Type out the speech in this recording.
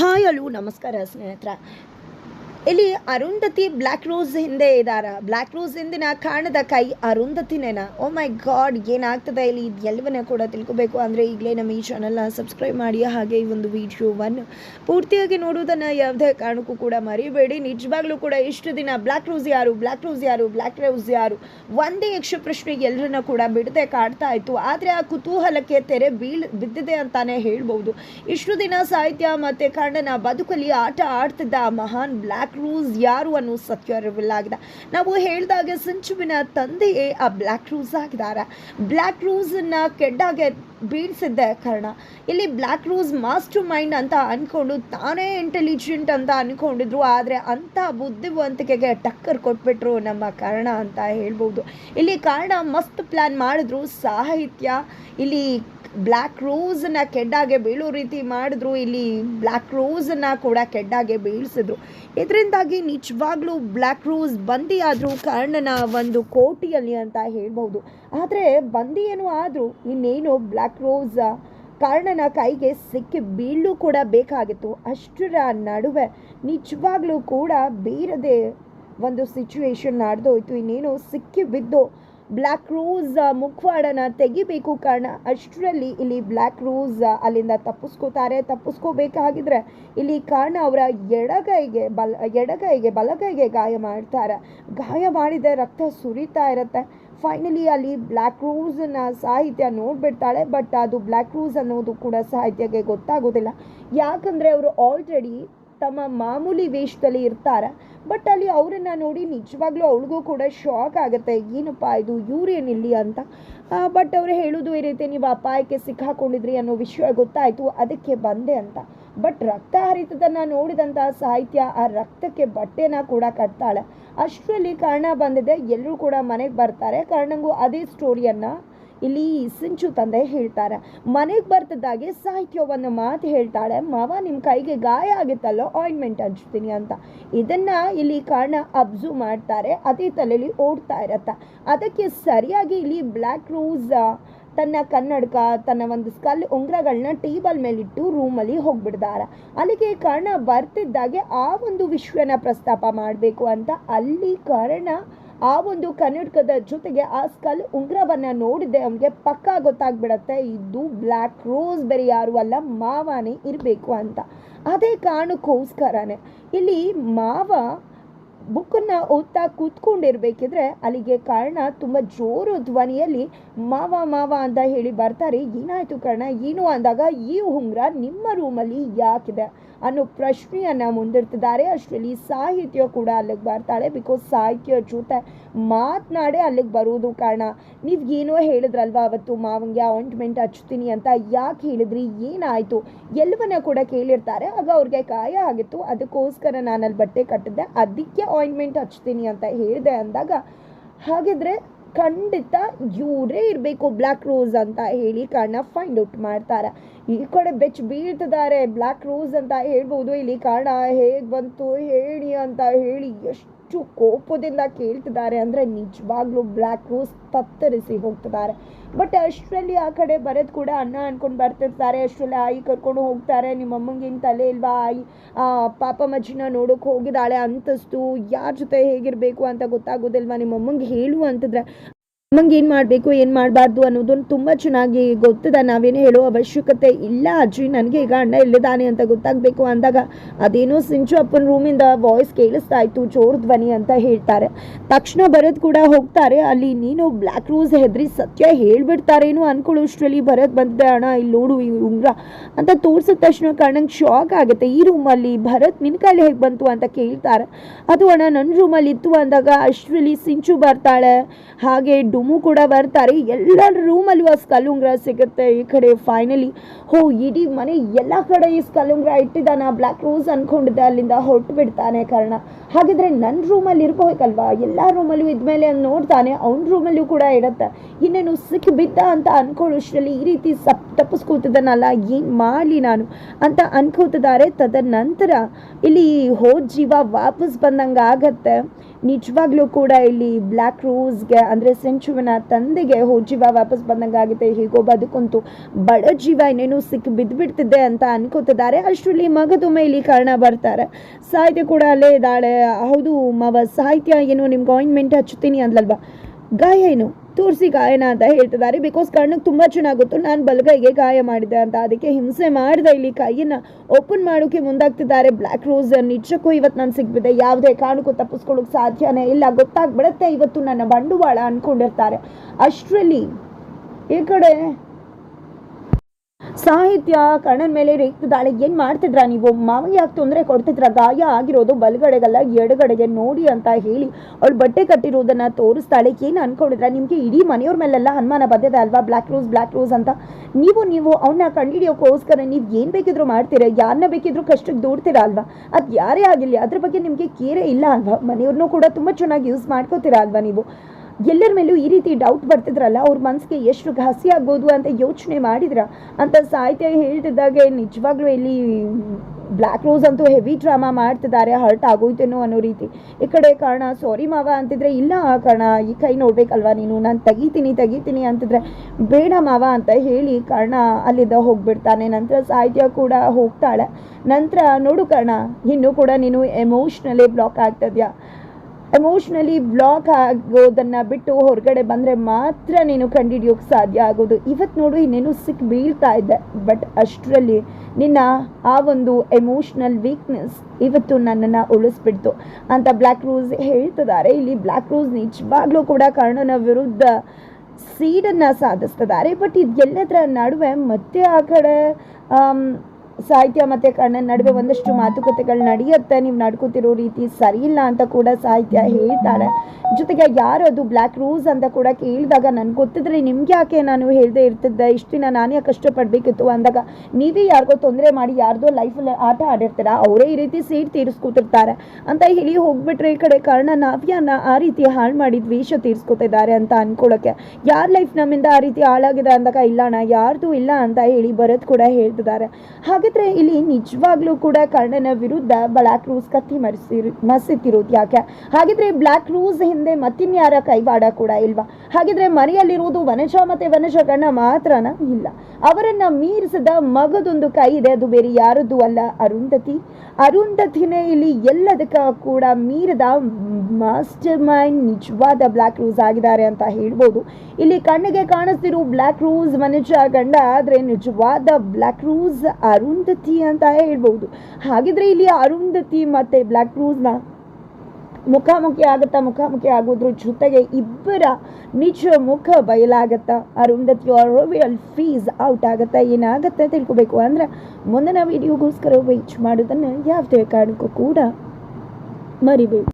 Hi ಅಲು ನಮಸ್ಕಾರ ಸ್ನೇಹಿತರ ಇಲ್ಲಿ ಅರುಂಧತಿ ಬ್ಲ್ಯಾಕ್ ರೋಸ್ ಹಿಂದೆ ಇದ್ದಾರ ಬ್ಲ್ಯಾಕ್ ರೋಸ್ ಹಿಂದಿನ ಕಾಣದ ಕೈ ಅರುಂಧತಿನೇನ. ಓ ಮೈ ಗಾಡ್ ಏನಾಗ್ತದೆ ಇಲ್ಲಿ? ಎಲ್ಲವನ್ನ ಕೂಡ ತಿಳ್ಕೊಬೇಕು. ಅಂದರೆ ಈಗಲೇ ನಮ್ಮ ಈ ಚಾನಲ್ನ ಸಬ್ಸ್ಕ್ರೈಬ್ ಮಾಡಿ. ಹಾಗೆ ಈ ಒಂದು ವಿಡಿಯೋವನ್ನು ಪೂರ್ತಿಯಾಗಿ ನೋಡುವುದನ್ನ ಯಾವುದೇ ಕಾರಣಕ್ಕೂ ಕೂಡ ಮರಿಬೇಡಿ. ನಿಜವಾಗ್ಲೂ ಕೂಡ ಇಷ್ಟು ದಿನ ಬ್ಲ್ಯಾಕ್ ರೋಸ್ ಯಾರು? ಬ್ಲ್ಯಾಕ್ ರೋಸ್ ಯಾರು? ಬ್ಲ್ಯಾಕ್ ರೋಸ್ ಯಾರು? ಒಂದೇ ಯಕ್ಷ ಪ್ರಶ್ನೆ ಎಲ್ಲರನ್ನ ಕೂಡ ಬಿಡದೆ ಕಾಡ್ತಾ ಇತ್ತು. ಆದರೆ ಆ ಕುತೂಹಲಕ್ಕೆ ತೆರೆ ಬೀಳ್, ಬಿದ್ದಿದೆ ಅಂತಾನೆ ಹೇಳ್ಬೋದು. ಇಷ್ಟು ದಿನ ಸಾಹಿತ್ಯ ಮತ್ತೆ ಕನ್ನಡನ ಬದುಕಲಿ ಆಟ ಆಡ್ತಿದ್ದ ಮಹಾನ್ ಬ್ಲ್ಯಾಕ್ ರೂಸ್ ಯಾರು ಅನ್ನೋ ಸತ್ಯ ಆಗಿದೆ. ನಾವು ಹೇಳಿದಾಗ ಸಂಚುವಿನ ತಂದೆಯೇ ಆ ಬ್ಲ್ಯಾಕ್ ರೂಸ್ ಆಗಿದ್ದಾರೆ. ಬ್ಲ್ಯಾಕ್ ರೂಸನ್ನು ಕೆಡ್ಡಾಗೆ ಬೀಳ್ಸಿದ್ದೆ ಕಾರಣ. ಇಲ್ಲಿ ಬ್ಲ್ಯಾಕ್ ರೂಸ್ ಮಾಸ್ಟರ್ ಮೈಂಡ್ ಅಂತ ಅಂದ್ಕೊಂಡು ತಾನೇ ಇಂಟೆಲಿಜೆಂಟ್ ಅಂತ ಅಂದ್ಕೊಂಡಿದ್ರು ಆದರೆ ಅಂಥ ಬುದ್ಧಿವಂತಿಕೆಗೆ ಟಕ್ಕರ್ ಕೊಟ್ಬಿಟ್ರು ನಮ್ಮ ಕಾರಣ ಅಂತ ಹೇಳ್ಬೋದು. ಇಲ್ಲಿ ಕಾರಣ ಮಸ್ತ್ ಪ್ಲ್ಯಾನ್ ಮಾಡಿದ್ರು ಸಾಹಿತ್ಯ. ಇಲ್ಲಿ ಬ್ಲ್ಯಾಕ್ ರೋಸನ್ನ ಕೆಡ್ಡಾಗೆ ಬೀಳೋ ರೀತಿ ಮಾಡಿದ್ರು. ಇಲ್ಲಿ ಬ್ಲ್ಯಾಕ್ ರೋಸನ್ನ ಕೂಡ ಕೆಡ್ಡಾಗೆ ಬೀಳಿಸಿದ್ರು. ಇದರಿಂದಾಗಿ ನಿಜವಾಗ್ಲೂ ಬ್ಲ್ಯಾಕ್ ರೋಸ್ ಆದರೂ ಕರ್ಣನ ಒಂದು ಕೋಟಿಯಲ್ಲಿ ಅಂತ ಹೇಳ್ಬೋದು. ಆದರೆ ಬಂದಿ ಏನು ಆದರೂ ಇನ್ನೇನು ಬ್ಲ್ಯಾಕ್ ರೋಸ್ ಕರ್ಣನ ಕೈಗೆ ಸಿಕ್ಕಿ ಬೀಳು ಕೂಡ ಬೇಕಾಗಿತ್ತು. ಅಷ್ಟರ ನಡುವೆ ನಿಜವಾಗ್ಲೂ ಕೂಡ ಬೀರದೆ ಒಂದು ಸಿಚುವೇಶನ್ ನಡೆದೋಯ್ತು. ಇನ್ನೇನು ಸಿಕ್ಕಿ ಬಿದ್ದು ಬ್ಲ್ಯಾಕ್ ರೋಸ್ ಮುಖವಾಡನ ತೆಗಿಬೇಕು ಕಾರಣ ಅಷ್ಟರಲ್ಲಿ ಇಲ್ಲಿ ಬ್ಲ್ಯಾಕ್ ರೋಸ್ ಅಲ್ಲಿಂದ ತಪ್ಪಿಸ್ಕೋತಾರೆ. ತಪ್ಪಿಸ್ಕೋಬೇಕಾಗಿದ್ರೆ ಇಲ್ಲಿ ಕಾರಣ ಅವರ ಎಡಗೈಗೆ ಬಲ, ಎಡಗೈಗೆ, ಬಲಗೈಗೆ ಗಾಯ ಮಾಡ್ತಾರೆ. ಗಾಯ ಮಾಡಿದ ರಕ್ತ ಸುರಿತಾ ಇರುತ್ತೆ. ಫೈನಲಿ ಅಲ್ಲಿ ಬ್ಲ್ಯಾಕ್ ರೋಸ್ನ ಸಾಹಿತ್ಯ ನೋಡ್ಬಿಡ್ತಾಳೆ ಬಟ್ ಅದು ಬ್ಲ್ಯಾಕ್ ರೋಸ್ ಅನ್ನೋದು ಕೂಡ ಸಾಹಿತ್ಯಕ್ಕೆ ಗೊತ್ತಾಗೋದಿಲ್ಲ. ಯಾಕಂದರೆ ಅವರು ಆಲ್ರೆಡಿ ತಮ್ಮ ಮಾಮೂಲಿ ವೇಷದಲ್ಲಿ ಇರ್ತಾರೆ. ಬಟ್ ಅಲ್ಲಿ ಅವರನ್ನು ನೋಡಿ ನಿಜವಾಗ್ಲೂ ಅವಳಿಗೂ ಕೂಡ ಶಾಕ್ ಆಗುತ್ತೆ. ಏನಪ್ಪ ಇದು? ಇಲ್ಲಿ ಅಂತ? ಬಟ್ ಅವರು ಹೇಳೋದು ಈ ರೀತಿ, ನೀವು ಅಪಾಯಕ್ಕೆ ಸಿಕ್ಕಾಕೊಂಡಿದ್ರಿ ಅನ್ನೋ ವಿಷಯ ಗೊತ್ತಾಯಿತು, ಅದಕ್ಕೆ ಬಂದೆ ಅಂತ. ಬಟ್ ರಕ್ತ ಹರಿತದನ್ನ ನೋಡಿದಂಥ ಸಾಹಿತ್ಯ ಆ ರಕ್ತಕ್ಕೆ ಬಟ್ಟೆನ ಕೂಡ ಕಟ್ತಾಳೆ. ಅಷ್ಟರಲ್ಲಿ ಕರ್ಣ ಬಂದಿದೆ ಎಲ್ಲರೂ ಕೂಡ ಮನೆಗೆ ಬರ್ತಾರೆ. ಕರ್ಣಂಗೂ ಅದೇ ಸ್ಟೋರಿಯನ್ನು ಇಲ್ಲಿ ಸಿಂಚು ತಂದೆ ಹೇಳ್ತಾರೆ, ಮನೆಗೆ ಬರ್ತಿದ್ದಾಗೆ ಸಾಹಿತ್ಯ ಒಂದು ಮಾತು ಹೇಳ್ತಾಳೆ, ಮಾವ ನಿಮ್ಮ ಕೈಗೆ ಗಾಯ ಆಗುತ್ತಲ್ಲೋ ಆಯಿಂಟ್ಮೆಂಟ್ ಹಂಚ್ತೀನಿ ಅಂತ. ಇದನ್ನ ಇಲ್ಲಿ ಕಾರಣ ಅಬ್ಸರ್ವ್ ಮಾಡ್ತಾರೆ, ಅದೇ ತಲೆಯಲ್ಲಿ ಓಡ್ತಾ ಇರತ್ತೆ. ಅದಕ್ಕೆ ಸರಿಯಾಗಿ ಇಲ್ಲಿ ಬ್ಲ್ಯಾಕ್ ರೋಸ್ ತನ್ನ ಕನ್ನಡಕ, ತನ್ನ ಒಂದು ಸ್ಕಲ್ ಉಂಗ್ರಗಳನ್ನ ಟೇಬಲ್ ಮೇಲಿಟ್ಟು ರೂಮಲ್ಲಿ ಹೋಗ್ಬಿಡ್ತಾರೆ ಅಲ್ಲಿಗೆ ಕರ್ಣ ಬರ್ತಿದ್ದಾಗೆ ಆ ಒಂದು ವಿಶ್ವನ ಪ್ರಸ್ತಾಪ ಮಾಡಬೇಕು ಅಂತ ಅಲ್ಲಿ ಕರ್ಣ ಆ ಒಂದು ಕನ್ನಡಕದ ಜೊತೆಗೆ ಆ ಸ್ಕಲ್ ಉಂಗ್ರವನ್ನ ನೋಡಿದೆ ಅವನಿಗೆ ಪಕ್ಕಾ ಗೊತ್ತಾಗ್ಬಿಡತ್ತೆ, ಇದು ಬ್ಲ್ಯಾಕ್ ರೋಸ್ ಬೇರೆ ಯಾರು ಅಲ್ಲ, ಮಾವನೇ ಇರಬೇಕು ಅಂತ. ಅದೇ ಕಾರಣಕ್ಕೋಸ್ಕರನೇ. ಇಲ್ಲಿ ಮಾವ ಬುಕ್ಕನ್ನು ಓದ್ತಾ ಕೂತ್ಕೊಂಡಿರ್ಬೇಕಿದ್ರೆ ಅಲ್ಲಿಗೆ ಕಾರಣ ತುಂಬ ಜೋರು ಧ್ವನಿಯಲ್ಲಿ ಮಾವ ಮಾವ ಅಂತ ಹೇಳಿ ಬರ್ತಾರೆ. ಏನಾಯ್ತು ಕಾರಣ? ಏನು ಅಂದಾಗ ಈ ಉಂಗ್ರ ನಿಮ್ಮ ರೂಮಲ್ಲಿ ಯಾಕಿದೆ? ಅನ್ನೋ ಪ್ರಶ್ನೆಯನ್ನು ಮುಂದಿಡ್ತಿದ್ದಾರೆ. ಅಷ್ಟರಲ್ಲಿ ಸಾಹಿತ್ಯ ಕೂಡ ಅಲ್ಲಿಗೆ ಬರ್ತಾಳೆ. ಬಿಕಾಸ್ ಸಾಹಿತ್ಯ ಜೊತೆ ಮಾತನಾಡಿ ಅಲ್ಲಿಗೆ ಬರೋದು ಕಾರಣ. ನೀವು ಏನೋ ಹೇಳಿದ್ರಲ್ವಾ ಅವತ್ತು? ಮಾವಂಗೆ ಆಯಿಂಟ್ಮೆಂಟ್ ಹಚ್ತೀನಿ ಅಂತ ಯಾಕೆ ಹೇಳಿದ್ರಿ? ಏನಾಯಿತು? ಎಲ್ಲವನ್ನ ಕೂಡ ಕೇಳಿರ್ತಾರೆ. ಆಗ ಅವ್ರಿಗೆ ಗಾಯ ಆಗಿತ್ತು. ಅದಕ್ಕೋಸ್ಕರ ನಾನು ಅಲ್ಲಿ ಬಟ್ಟೆ ಕಟ್ಟಿದ್ದೆ. ಅದಕ್ಕೆ ಆಯಿಂಟ್ಮೆಂಟ್ ಹಚ್ತೀನಿ ಅಂತ ಹೇಳಿದೆ ಅಂದಾಗ, ಹಾಗಿದ್ರೆ ಖಂಡಿತ ಇವರೇ ಇರಬೇಕು. ಬ್ಲ್ಯಾಕ್ ರೋಸ್ ಅಂತ ಹೇಳಿ ಕಾರಣ ಫೈಂಡ್ ಔಟ್ ಮಾಡ್ತಾರೆ. ಈ ಕಡೆ ಬೆಚ್ಚ ಬೀಳ್ತಿದ್ದಾರೆ. ಬ್ಲ್ಯಾಕ್ ರೋಸ್ ಅಂತ ಹೇಳ್ಬೋದು. ಇಲ್ಲಿ ಕಾರಣ ಹೇಗೆ ಬಂತು ಹೇಳಿ ಅಂತ ಹೇಳಿ ಎಷ್ಟು ಕೋಪದಿಂದ ಕೇಳ್ತಿದ್ದಾರೆ ಅಂದರೆ ನಿಜವಾಗ್ಲೂ ಬ್ಲ್ಯಾಕ್ ರೋಸ್ ತತ್ತರಿಸಿ ಹೋಗ್ತಿದ್ದಾರೆ. ಬಟ್ ಅಷ್ಟರಲ್ಲಿ ಆ ಕಡೆ ಬರೋದು ಕೂಡ ಅನ್ನ ಅನ್ಕೊಂಡು ಬರ್ತಿರ್ತಾರೆ. ಅಷ್ಟರಲ್ಲಿ ಆಯಿ ಕರ್ಕೊಂಡು ಹೋಗ್ತಾರೆ. ನಿಮ್ಮ ಅಮ್ಮಂಗೆ ಏನು ತಲೆ ಇಲ್ವಾ? ಆಯಿ ಆ, ಪಾಪ ಮಜ್ಜಿನ ನೋಡೋಕೆ ಹೋಗಿದ್ದಾಳೆ. ಅಂತಸ್ತು ಯಾರ ಜೊತೆ ಹೇಗಿರಬೇಕು ಅಂತ ಗೊತ್ತಾಗೋದಿಲ್ವಾ? ನಿಮ್ಮ ಅಮ್ಮಂಗೆ ಹೇಳು ಅಂತಿದ್ರೆ ಅಮ್ಮಂಗೆ ಏನು ಮಾಡಬೇಕು, ಏನು ಮಾಡಬಾರ್ದು ಅನ್ನೋದನ್ನು ತುಂಬ ಚೆನ್ನಾಗಿ ಗೊತ್ತಿದೆ. ನಾವೇನು ಹೇಳೋ ಅವಶ್ಯಕತೆ ಇಲ್ಲ ಅಜ್ಜಿ. ನನಗೆ ಈಗ ಅಣ್ಣ ಎಲ್ಲಿದ್ದಾನೆ ಅಂತ ಗೊತ್ತಾಗಬೇಕು ಅಂದಾಗ ಅದೇನೋ ಸಿಂಚು ಅಪ್ಪನ ರೂಮಿಂದ ವಾಯ್ಸ್ ಕೇಳಿಸ್ತಾ ಇತ್ತು. ಜೋರ್ ಧ್ವನಿ ಅಂತ ಹೇಳ್ತಾರೆ. ತಕ್ಷಣ ಭರತ್ ಕೂಡ ಹೋಗ್ತಾರೆ. ಅಲ್ಲಿ ನೀನು ಬ್ಲ್ಯಾಕ್ ರೋಸ್ ಹೆದ್ರಿ ಸತ್ಯ ಹೇಳ್ಬಿಡ್ತಾರೇನೋ ಅನ್ಕೊಳ್ಳೋಷ್ಟರಲ್ಲಿ ಭರತ್ ಬಂದಿದೆ. ಅಣ್ಣ ಇಲ್ಲಿ ನೋಡು, ಈ ಉಂಗ್ರ ಅಂತ ತೋರಿಸಿದ ತಕ್ಷಣ ಕಣ್ಣಂಗೆ ಶಾಕ್ ಆಗುತ್ತೆ. ಈ ರೂಮಲ್ಲಿ ಭರತ್ ನಿನ್ನ ಕೈಲಿ ಹೇಗೆ ಬಂತು ಅಂತ ಕೇಳ್ತಾರೆ. ಅದು ಅಣ್ಣ ನನ್ನ ರೂಮಲ್ಲಿ ಇತ್ತು ಅಂದಾಗ ಅಷ್ಟರಲ್ಲಿ ಸಿಂಚು ಬರ್ತಾಳೆ. ಹಾಗೆ ಡುಮು ಕೂಡ ಬರ್ತಾರೆ. ಎಲ್ಲರ ರೂಮಲ್ಲೂ ಆ ಸ್ಕಲ್ ಉಂಗ್ರ ಸಿಗುತ್ತೆ ಈ ಕಡೆ ಫೈನಲಿ ಹೋ, ಇಡೀ ಮನೆ ಎಲ್ಲ ಕಡೆ ಈ ಸ್ಕಲ್ ಉಂಗ್ರ ಇಟ್ಟಿದ್ದಾನ ಬ್ಲ್ಯಾಕ್ ರೋಸ್ ಅನ್ಕೊಂಡಿದ್ದೆ ಅಲ್ಲಿಂದ ಹೊರಟು ಬಿಡ್ತಾನೆ ಕಾರಣ. ಹಾಗಿದ್ರೆ ನನ್ನ ರೂಮಲ್ಲಿ ಇರ್ಬೇಕಲ್ವಾ? ಎಲ್ಲ ರೂಮಲ್ಲೂ ಇದ್ಮೇಲೆ ಅವ್ನು ನೋಡ್ತಾನೆ. ಅವ್ನ ರೂಮಲ್ಲೂ ಕೂಡ ಇಡತ್ತೆ. ಇನ್ನೇನು ಸಿಕ್ಕಿ ಬಿದ್ದ ಅಂತ ಅನ್ಕೊಳ್ಳೋಷ್ಟರಲ್ಲಿ ಈ ರೀತಿ ಸಪ್ ತಪ್ಪಿಸ್ಕೋತಿದ್ದಾನಲ್ಲ, ಏನು ಮಾಡಲಿ ನಾನು ಅಂತ ಅನ್ಕೋತಿದ್ದಾರೆ. ತದನಂತರ ಇಲ್ಲಿ ಹೋದ ಜೀವ ವಾಪಸ್ ಬಂದಂಗೆ ಆಗತ್ತೆ ನಿಜವಾಗ್ಲೂ ಕೂಡ ಇಲ್ಲಿ ಬ್ಲ್ಯಾಕ್ ರೋಸ್ಗೆ ಅಂದರೆ ಸೆಂಚುವಿನ ತಂದೆಗೆ ಹೋ, ಜೀವ ವಾಪಸ್ ಬಂದಂಗೆ ಆಗುತ್ತೆ ಹೀಗೋ ಬದುಕಂತೂ ಬಡ ಜೀವ ಇನ್ನೇನು ಸಿಕ್ಕಿ ಬಿದ್ದುಬಿಡ್ತಿದ್ದೆ ಅಂತ ಅನ್ಕೋತಿದ್ದಾರೆ. ಅಷ್ಟರಲ್ಲಿ ಮಗದೊಮ್ಮೆ ಇಲ್ಲಿ ಕಾರಣ ಬರ್ತಾರೆ. ಸಾಹಿತ್ಯ ಕೂಡ ಅಲ್ಲೇ ಇದ್ದಾಳೆ ಹೌದು ಮಾವ, ಸಾಹಿತ್ಯ ಏನು ನಿಮ್ಗೆ ಆಯಿಂಟ್ಮೆಂಟ್ ಹಚ್ಚುತ್ತೀನಿ ಅಂದ್ಲಲ್ವಾ? ಗಾಯ ಏನು? ತೋರಿಸಿ ಗಾಯನ ಅಂತ ಹೇಳ್ತಿದ್ದಾರೆ. ಬಿಕಾಸ್ ಕಣ್ಣಿಗೆ ತುಂಬ ಚೆನ್ನಾಗಿತ್ತು ನಾನು ಬಲಗೈಗೆ ಗಾಯ ಮಾಡಿದೆ ಅಂತ. ಅದಕ್ಕೆ ಹಿಂಸೆ ಮಾಡಿದೆ ಇಲ್ಲಿ ಕೈಯನ್ನು. ಓಪನ್ ಮಾಡೋಕ್ಕೆ ಮುಂದಾಗ್ತಿದ್ದಾರೆ. ಬ್ಲ್ಯಾಕ್ ರೋಸ್ ನಿಜಕ್ಕೂ ಇವತ್ತು ನಾನು ಸಿಗ್ಬಿದೆ. ಯಾವುದೇ ಕಾರಣಕ್ಕೂ ತಪ್ಪಿಸ್ಕೊಳ್ಳೋಕೆ ಸಾಧ್ಯನೇ ಇಲ್ಲ. ಗೊತ್ತಾಗ್ಬಿಡತ್ತೆ. ಇವತ್ತು ನನ್ನ ಬಂಡವಾಳ ಅಂದ್ಕೊಂಡಿರ್ತಾರೆ ಅಷ್ಟರಲ್ಲಿ ಈ ಕಡೆ ಸಾಹಿತ್ಯ ಕಣ್ಣನ ಮೇಲೆ ರೇಗ್ತಿದ್ದಾಳೆ ಏನು ಮಾಡ್ತಿದ್ರಾ ನೀವು? ಮಾವಿ ಯಾಕೆ ತೊಂದರೆ ಕೊಡ್ತಿದ್ರ? ಗಾಯ ಆಗಿರೋದು ಬಲಗಡೆಗಲ್ಲ, ಎಡಗಡೆಗೆ ನೋಡಿ ಅಂತ ಹೇಳಿ ಅವಳು ಬಟ್ಟೆ ಕಟ್ಟಿರೋದನ್ನ ತೋರಿಸ್ತಾಳೆ. ಏನು ಅನ್ಕೊಂಡಿದ್ರ? ನಿಮಗೆ ಇಡೀ ಮನೆಯವ್ರ ಮೇಲೆಲ್ಲ ಅನುಮಾನ ಬಂದಿದೆ ಅಲ್ವಾ? ಬ್ಲಾಕ್ ರೋಸ್ ಬ್ಲಾಕ್ ರೋಸ್ ಅಂತ. ನೀವು ನೀವು ಅವನ್ನ ಕಂಡುಹಿಡಿಯೋಕ್ಕೋಸ್ಕರ ನೀವು ಏನು ಬೇಕಿದ್ರು ಮಾಡ್ತೀರಾ? ಯಾರನ್ನ ಬೇಕಿದ್ರು ಕಷ್ಟಕ್ಕೆ ದೂಡ್ತೀರ ಅಲ್ವಾ? ಅದು ಯಾರೇ ಆಗಿರಲಿ, ಅದ್ರ ಬಗ್ಗೆ ನಿಮಗೆ ಕೇರೆ ಇಲ್ಲ ಅಲ್ವಾ? ಮನೆಯವ್ರನ್ನೂ ಕೂಡ ತುಂಬ ಚೆನ್ನಾಗಿ ಯೂಸ್ ಮಾಡ್ಕೋತೀರಾ ಅಲ್ವಾ ನೀವು? ಎಲ್ಲರ ಮೇಲೂ ಈ ರೀತಿ ಡೌಟ್ ಬರ್ತಿದ್ರಲ್ಲ, ಅವ್ರ ಮನಸ್ಸಿಗೆ ಎಷ್ಟು ಘಾಸಿ ಆಗ್ಬೋದು ಅಂತ ಯೋಚನೆ ಮಾಡಿದ್ರ, ಅಂತ ಸಾಹಿತ್ಯ ಹೇಳ್ತಿದ್ದಾಗೆ ನಿಜವಾಗ್ಲೂ ಇಲ್ಲಿ ಬ್ಲ್ಯಾಕ್ ರೋಸ್ ಅಂತೂ ಹೆವಿ ಡ್ರಾಮಾ ಮಾಡ್ತಿದ್ದಾರೆ ಹರ್ಟ್ ಆಗೋಯ್ತೇನೋ ಅನ್ನೋ ರೀತಿ. ಈ ಕಡೆ ಕಾರಣ ಸಾರಿ ಮಾವ ಅಂತಿದ್ರೆ, ಇಲ್ಲ ಕಾರಣ, ಈ ಕೈ ನೋಡ್ಬೇಕಲ್ವಾ ನೀನು? ನಾನು ತೆಗಿತೀನಿ ತೆಗಿತೀನಿ ಅಂತಿದ್ರೆ, ಬೇಡ ಮಾವ ಅಂತ ಹೇಳಿ ಕಾರಣ ಅಲ್ಲಿಂದ ಹೋಗ್ಬಿಡ್ತಾನೆ. ನಂತರ ಸಾಹಿತ್ಯ ಕೂಡ ಹೋಗ್ತಾಳೆ. ನಂತರ ನೋಡು ಕಾರಣ, ಇನ್ನೂ ಕೂಡ ನೀನು ಎಮೋಷ್ನಲಿ ಬ್ಲಾಕ್ ಆಗ್ತದ್ಯಾ? ಎಮೋಷ್ನಲಿ ಬ್ಲಾಕ್ ಆಗೋದನ್ನು ಬಿಟ್ಟು ಹೊರಗಡೆ ಬಂದರೆ ಮಾತ್ರ ನೀನು ಕಂಡಿಡಿಯೋಕ್ಕೆ ಸಾಧ್ಯ ಆಗೋದು. ಇವತ್ತು ನೋಡು, ಇನ್ನೇನು ಸಿಕ್ ಬೀಳ್ತಾ ಇದ್ದೆ ಬಟ್ ಅಷ್ಟರಲ್ಲಿ ನಿನ್ನ ಆ ಒಂದು ಎಮೋಷ್ನಲ್ ವೀಕ್ನೆಸ್ ಇವತ್ತು ನನ್ನನ್ನು ಉಳಿಸ್ಬಿಡ್ತು. ಅಂತ ಬ್ಲ್ಯಾಕ್ ರೂಸ್ ಹೇಳ್ತಿದ್ದಾರೆ. ಇಲ್ಲಿ ಬ್ಲ್ಯಾಕ್ ರೂಸ್ ನಿಜವಾಗ್ಲೂ ಕೂಡ ಕರ್ಣನ ವಿರುದ್ಧ ಸೀಡನ್ನು ಸಾಧಿಸ್ತಿದ್ದಾರೆ. ಬಟ್ ಇದೆಲ್ಲದರ ನಡುವೆ ಮತ್ತೆ ಆ ಕಡೆ ಸಾಹಿತ್ಯ ಮತ್ತು ಕಣ್ಣನ ನಡುವೆ ಒಂದಷ್ಟು ಮಾತುಕತೆಗಳು ನಡೆಯುತ್ತೆ. ನೀವು ನಡ್ಕೋತಿರೋ ರೀತಿ ಸರಿ ಇಲ್ಲ ಅಂತ ಕೂಡ ಸಾಹಿತ್ಯ ಹೇಳ್ತಾಳೆ ಜೊತೆಗೆ ಯಾರು ಅದು ಬ್ಲ್ಯಾಕ್ ರೋಸ್ ಅಂತ ಕೂಡ ಕೇಳಿದಾಗ ನನ್ಗೆ ಗೊತ್ತಿದ್ರೆ ನಿಮ್ಗೆ ಯಾಕೆ ನಾನು ಹೇಳದೆ ಇರ್ತಿದ್ದೆ? ಇಷ್ಟು ದಿನ ನಾನು ಯಾಕೆ ಕಷ್ಟಪಡಬೇಕಿತ್ತು ಅಂದಾಗ ನೀವೇ ಯಾರಿಗೋ ತೊಂದರೆ ಮಾಡಿ ಯಾರ್ದೋ ಲೈಫಲ್ಲಿ ಆಟ ಆಡಿರ್ತೀರಾ? ಅವರೇ ಈ ರೀತಿ ಸೀಟ್ ತೀರಿಸ್ಕೊತಿರ್ತಾರೆ. ಅಂತ ಹೇಳಿ ಹೋಗ್ಬಿಟ್ರೆ ಈ ಕಡೆ ಕಾರಣ ನಾವ್ಯಾನ ಆ ರೀತಿ ಹಾಳು ಮಾಡಿ ದ್ವೇಷ ತೀರಿಸ್ಕೊತಿದ್ದಾರೆ ಅಂತ ಅನ್ಕೊಳ್ಳೋಕ್ಕೆ ಯಾರ ಲೈಫ್ ನಮ್ಮಿಂದ ಆ ರೀತಿ ಹಾಳಾಗಿದೆ ಅಂದಾಗ ಇಲ್ಲ ಅಣ್ಣ ಯಾರ್ದು ಇಲ್ಲ ಅಂತ ಹೇಳಿ ಬರೋದು ಕೂಡ ಹೇಳ್ತಿದ್ದಾರೆ. ಇಲ್ಲಿ ನಿಜವಾಗ್ಲೂ ಕೂಡ ಕರ್ಣನ ವಿರುದ್ಧ ಬ್ಲಾಕ್ ರೂಸ್ ಕತ್ತಿ ಮರೆಸಿ ಮಸಿತಿರೋದು ಯಾಕೆ? ಹಾಗಿದ್ರೆ ಬ್ಲಾಕ್ ರೂಸ್ ಹಿಂದೆ ಮತ್ತಿನ್ಯಾರ ಕೈವಾಡ ಕೂಡ ಇಲ್ವಾ? ಹಾಗಿದ್ರೆ ಮನೆಯಲ್ಲಿರುವುದು ವನಜ ಮತ್ತೆ ವನಜ ಗಣ್ಣ ಮಾತ್ರನ ಇಲ್ಲ. ಅವರನ್ನ ಮೀರಿಸಿದ ಮಗದೊಂದು ಕೈ ಇದೆ, ಅದು ಬೇರೆ ಯಾರದ್ದು ಅಲ್ಲ. ಅರುಂಧತಿ, ಅರುಂಧತಿನೇ ಇಲ್ಲಿ ಎಲ್ಲದಕ್ಕ ಕೂಡ ಮೀರಿದ ಮಾಸ್ಟರ್ ಮೈಂಡ್ ನಿಜವಾದ ಬ್ಲ್ಯಾಕ್ ರೋಸ್ ಆಗಿದ್ದಾರೆ ಅಂತ ಹೇಳ್ಬೋದು. ಇಲ್ಲಿ ಕಣ್ಣಿಗೆ ಕಾಣಿಸ್ತಿರೋ ಬ್ಲ್ಯಾಕ್ ರೋಸ್ ಮನುಜ ಗಂಡ, ಆದರೆ ನಿಜವಾದ ಬ್ಲ್ಯಾಕ್ ರೋಸ್ ಅರುಂಧತಿ ಅಂತ ಹೇಳ್ಬೋದು. ಹಾಗಿದ್ರೆ ಇಲ್ಲಿ ಅರುಂಧತಿ ಮತ್ತೆ ಬ್ಲ್ಯಾಕ್ ರೂಸ್ನ ಮುಖಾಮುಖಿ ಆಗುತ್ತಾ ಮುಖಾಮುಖಿ ಆಗೋದ್ರ ಜೊತೆಗೆ ಇಬ್ಬರ ನಿಜ ಮುಖ ಬಯಲಾಗತ್ತಾ ಅರುಂಧತಿ ಅರೋವಿಯಲ್ ಫೀಸ್ ಔಟ್ ಆಗುತ್ತಾ, ಏನಾಗತ್ತೆ ತಿಳ್ಕೊಬೇಕು ಅಂದ್ರೆ ಮುಂದಿನ ವಿಡಿಯೋಗೋಸ್ಕರ ವೆಯ್ಟ್ ಮಾಡೋದನ್ನು ಯಾವುದೇ ಕಾರಣಕ್ಕೂ ಕೂಡ ಮರಿಬೇಡಿ.